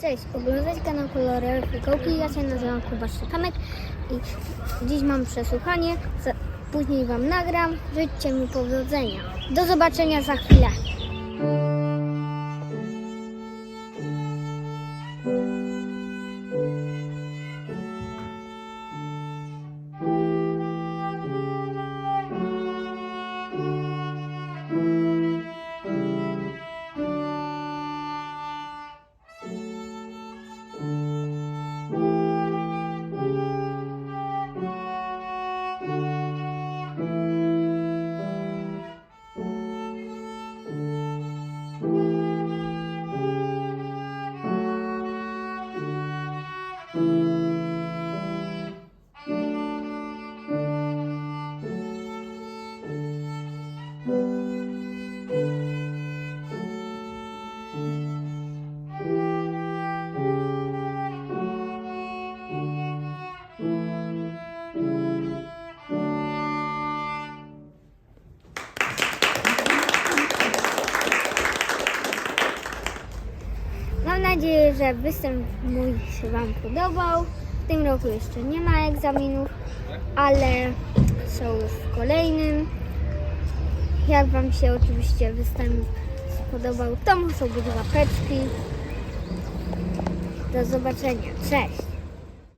Cześć, oglądać kanał Kolory Fikołki. Ja się nazywam Kuba i dziś mam przesłuchanie. Później Wam nagram. Życzcie mi powodzenia. Do zobaczenia za chwilę. Mam nadzieję, że występ mój się Wam podobał. W tym roku jeszcze nie ma egzaminów, ale są już w kolejnym. Jak Wam się oczywiście występ spodobał, to muszą być łapeczki. Do zobaczenia. Cześć!